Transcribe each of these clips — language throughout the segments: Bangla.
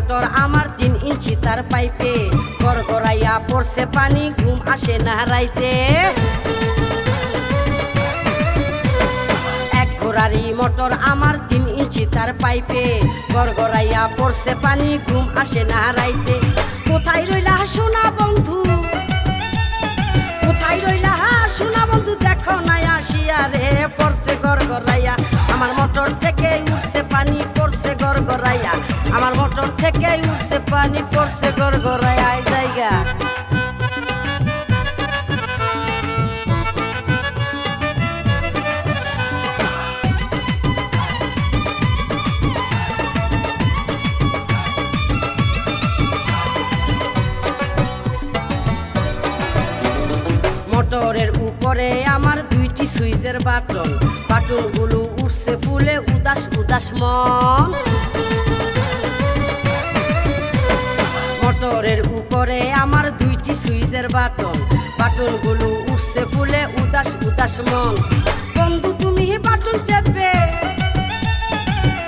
মোটর আমার তিন ইঞ্চি তার পাইপে। গড়গড়াইয়া পড়ছে পানি, ঘুম আসে না রাইতে। এক ঘোড়ারি মোটর আমার তিন ইঞ্চি তার পাইপে। গড়গড়াইয়া পড়ছে পানি, ঘুম আসে না রাইতে। কোথায় রইলা শোনা বন্ধু? গড়গড়াইয়া। আমার মোটর থেকে উঠছে পানি পড়ছে গড়গড়াইয়া জায়গা। মোটরের উপরে আমার দুইটি সুইচের বাটন ফুলে মন মোটরের উপরে আমার দুইটি সুইচের বাটন। বাটনগুলো উঠছে ফুলে উদাস উদাস মন। বন্ধু, তুমি বাটন চেপে।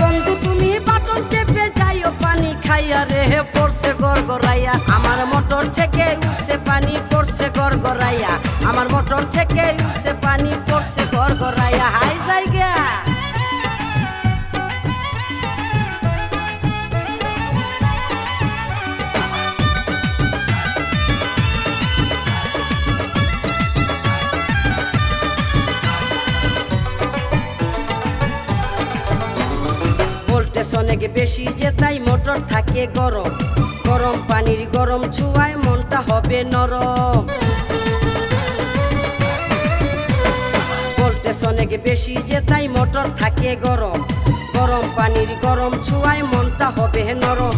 বন্ধু, তুমি বাটন চেপে যাইও পানি খাইয়া রে। পড়ছে গড়গড়াইয়া। আমার মোটর থেকে উঠছে পানি, পড়ছে গড়গড়াইয়া। আমার মোটর থেকে উঠছে পানি, পড়ছে গড়গড়াইয়া। হাই জায়গা। বেশি যে তাই মোটর থাকে গরম। গরম পানির গরম ছুয়ায় মনটা হবে নরম। বেশি যে তাই মোটর থাকে গরম? গরম পানির গরম ছুয়ায় মনটা হবে নরম।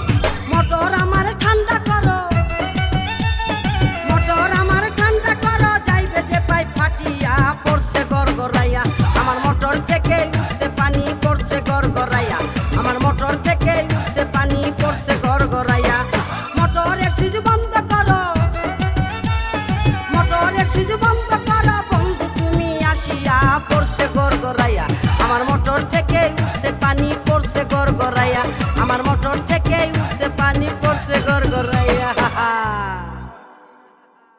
আমার মোটর থেকে উঠছে পানি পড়ছে গড়গড়াইয়া। আমার মোটর থেকে